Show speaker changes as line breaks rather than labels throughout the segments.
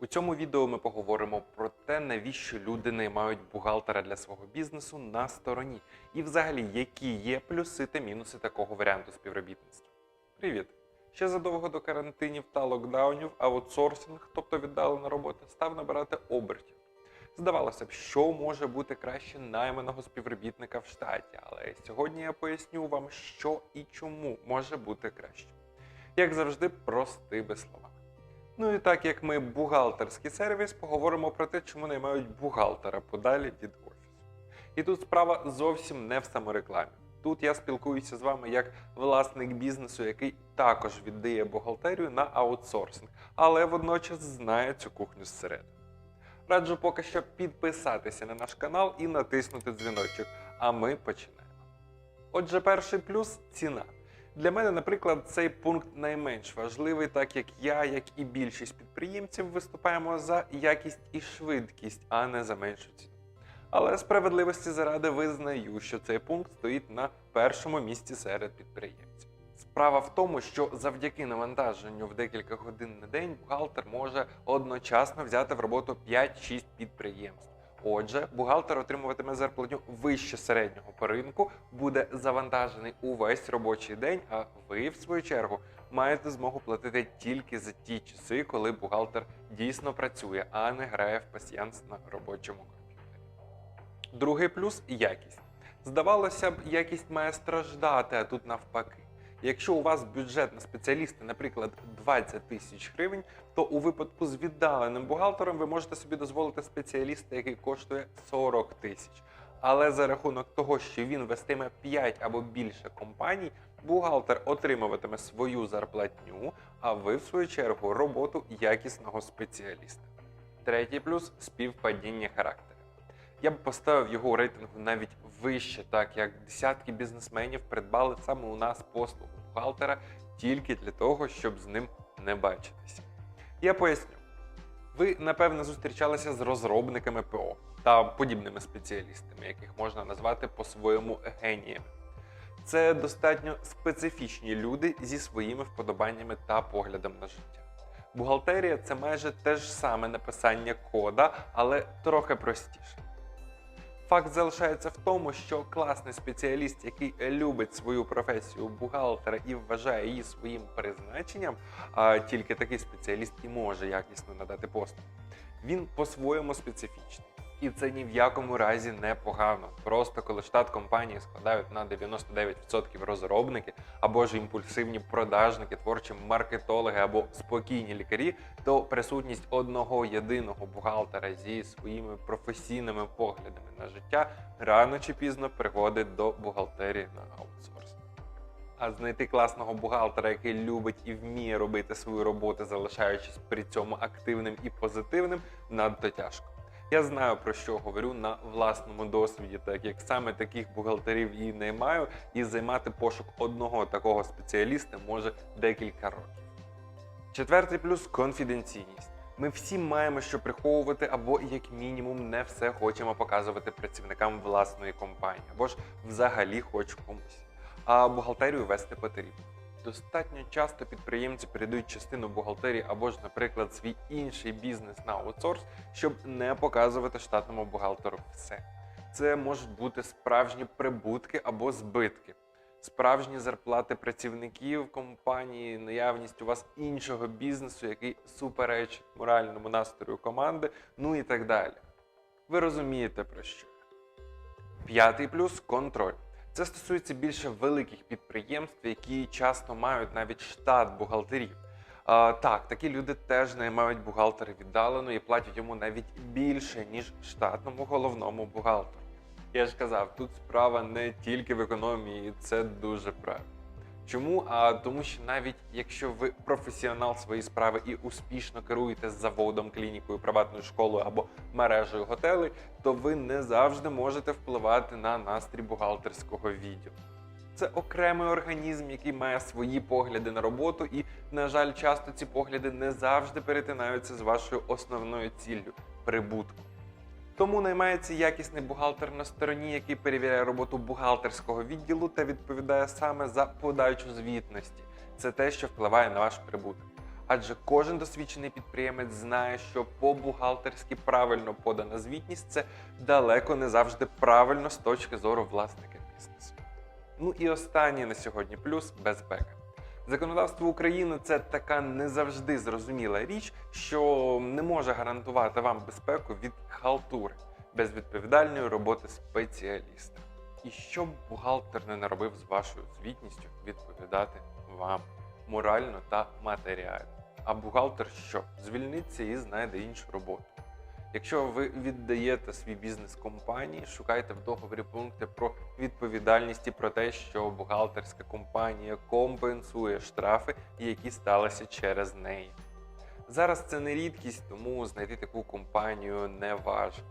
У цьому відео ми поговоримо про те, навіщо люди наймають бухгалтера для свого бізнесу на стороні, і взагалі, які є плюси та мінуси такого варіанту співробітництва. Привіт! Ще задовго до карантинів та локдаунів аутсорсинг, тобто віддалена робота, став набирати обертів. Здавалося б, що може бути краще найманого співробітника в штаті, але сьогодні я поясню вам, що і чому може бути краще. Як завжди, простими словами. Ну і так як ми бухгалтерський сервіс, поговоримо про те, чому наймають бухгалтера подалі від офісу. І тут справа зовсім не в саморекламі. Тут я спілкуюся з вами як власник бізнесу, який також віддає бухгалтерію на аутсорсинг, але водночас знає цю кухню зсередини. Раджу поки що підписатися на наш канал і натиснути дзвіночок. А ми починаємо. Отже, перший плюс ціна. Для мене, наприклад, цей пункт найменш важливий, так як я, як і більшість підприємців, виступаємо за якість і швидкість, а не за меншу ціну. Але справедливості заради визнаю, що цей пункт стоїть на першому місці серед підприємців. Справа в тому, що завдяки навантаженню в декілька годин на день бухгалтер може одночасно взяти в роботу 5-6 підприємств. Отже, бухгалтер отримуватиме зарплатню вище середнього по ринку, буде завантажений увесь робочий день. А ви, в свою чергу, маєте змогу платити тільки за ті часи, коли бухгалтер дійсно працює, а не грає в пасьянс на робочому комп'ютері. Другий плюс якість. Здавалося б, якість має страждати, а тут навпаки. Якщо у вас бюджет на спеціаліста, наприклад, 20 тисяч гривень, то у випадку з віддаленим бухгалтером ви можете собі дозволити спеціаліста, який коштує 40 тисяч. Але за рахунок того, що він вестиме 5 або більше компаній, бухгалтер отримуватиме свою зарплатню, а ви, в свою чергу, роботу якісного спеціаліста. Третій плюс співпадіння характеру. Я б поставив його у рейтингу навіть вище, так як десятки бізнесменів придбали саме у нас послугу бухгалтера тільки для того, щоб з ним не бачитися. Я поясню. Ви, напевно, зустрічалися з розробниками ПО та подібними спеціалістами, яких можна назвати по-своєму геніями. Це достатньо специфічні люди зі своїми вподобаннями та поглядом на життя. Бухгалтерія це майже те ж саме написання кода, але трохи простіше. Факт залишається в тому, що класний спеціаліст, який любить свою професію бухгалтера і вважає її своїм призначенням, тільки такий спеціаліст і може якісно надати послуги. він по-своєму специфічний. І це ні в якому разі не погано. Просто коли штат компанії складають на 99% розробники або ж імпульсивні продажники, творчі маркетологи або спокійні лікарі, то присутність одного єдиного бухгалтера зі своїми професійними поглядами на життя рано чи пізно приводить до бухгалтерії на аутсорс. А знайти класного бухгалтера, який любить і вміє робити свою роботу, залишаючись при цьому активним і позитивним, надто тяжко. Я знаю про що говорю на власному досвіді, так як саме таких бухгалтерів і наймаю, і займати пошук одного такого спеціаліста може декілька років. Четвертий плюс конфіденційність. Ми всі маємо що приховувати, або як мінімум не все хочемо показувати працівникам власної компанії, або ж взагалі хоч комусь. А бухгалтерію вести потрібно. Достатньо часто підприємці передають частину бухгалтерії або ж, наприклад, свій інший бізнес на аутсорс, щоб не показувати штатному бухгалтеру все. Це можуть бути справжні прибутки або збитки, справжні зарплати працівників компанії, наявність у вас іншого бізнесу, який суперечить моральному настрою команди, ну і так далі. Ви розумієте про що. П'ятий плюс контроль. Це стосується більше великих підприємств, які часто мають навіть штат бухгалтерів. Так, такі люди теж наймають бухгалтера віддалено і платять йому навіть більше, ніж штатному головному бухгалтеру. Я ж казав, тут справа не тільки в економії, це дуже правильно. Чому? А тому, що навіть якщо ви професіонал своєї справи і успішно керуєте заводом, клінікою, приватною школою або мережею готелей, то ви не завжди можете впливати на настрій бухгалтерського відділу. Це окремий організм, який має свої погляди на роботу, і, на жаль, часто ці погляди не завжди перетинаються з вашою основною ціллю прибутку. Тому наймається якісний бухгалтер на стороні, який перевіряє роботу бухгалтерського відділу та відповідає саме за подачу звітності. Це те, що впливає на ваш прибуток. Адже кожен досвідчений підприємець знає, що по-бухгалтерськи правильно подана звітність це далеко не завжди правильно з точки зору власника бізнесу. Ну і останнє на сьогодні плюс безпека. Законодавство України це така не завжди зрозуміла річ, що не може гарантувати вам безпеку від халтури без відповідальної роботи спеціаліста. І щоб бухгалтер не наробив з вашою звітністю відповідати вам морально та матеріально. А бухгалтер що? Звільниться і знайде іншу роботу. Якщо ви віддаєте свій бізнес компанії, шукайте в договорі пункти про відповідальність і про те, що бухгалтерська компанія компенсує штрафи, які сталися через неї. Зараз це не рідкість, тому знайти таку компанію не важко.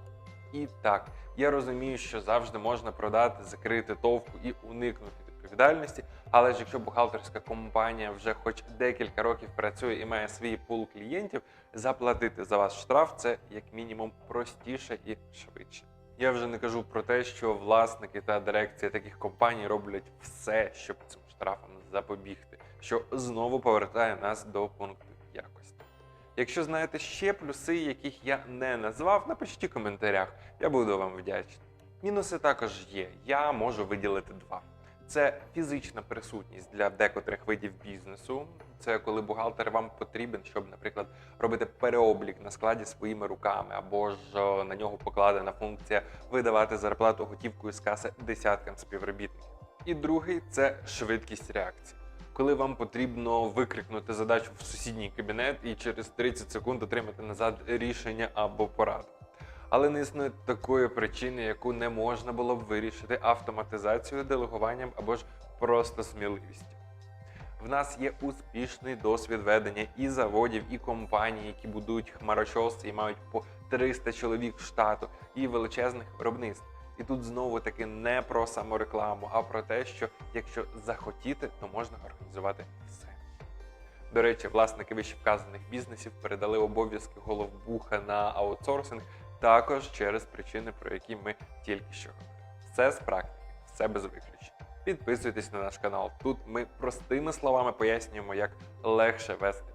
І так, я розумію, що завжди можна продати, закрити товку і уникнути відповідальності. Але ж якщо бухгалтерська компанія вже хоч декілька років працює і має свій пул клієнтів, заплатити за вас штраф це як мінімум простіше і швидше. Я вже не кажу про те, що власники та дирекція таких компаній роблять все, щоб цим штрафам запобігти, що знову повертає нас до пункту якості. Якщо знаєте ще плюси, яких я не назвав, напишіть у коментарях. Я буду вам вдячний. Мінуси також є. Я можу виділити два. Це фізична присутність для декотрих видів бізнесу. Це коли бухгалтер вам потрібен, щоб, наприклад, робити переоблік на складі своїми руками, або ж е, на нього покладена функція видавати зарплату готівкою з каси десяткам співробітників. І другий це швидкість реакції. Коли вам потрібно викрикнути задачу в сусідній кабінет і через 30 секунд отримати назад рішення або пораду. Але не існує такої причини, яку не можна було б вирішити автоматизацією, делегуванням або ж просто сміливістю. В нас є успішний досвід ведення і заводів, і компаній, які будують хмарочоси і мають по 300 чоловік штату, і величезних виробництв. І тут знову таки не про саморекламу, а про те, що якщо захотіти, то можна організувати все. До речі, власники вище вказаних бізнесів передали обов'язки головбуха на аутсорсинг також через причини, про які ми тільки що говорили. Все з практики, все без виключень. Підписуйтесь на наш канал. Тут ми простими словами пояснюємо, як легше вести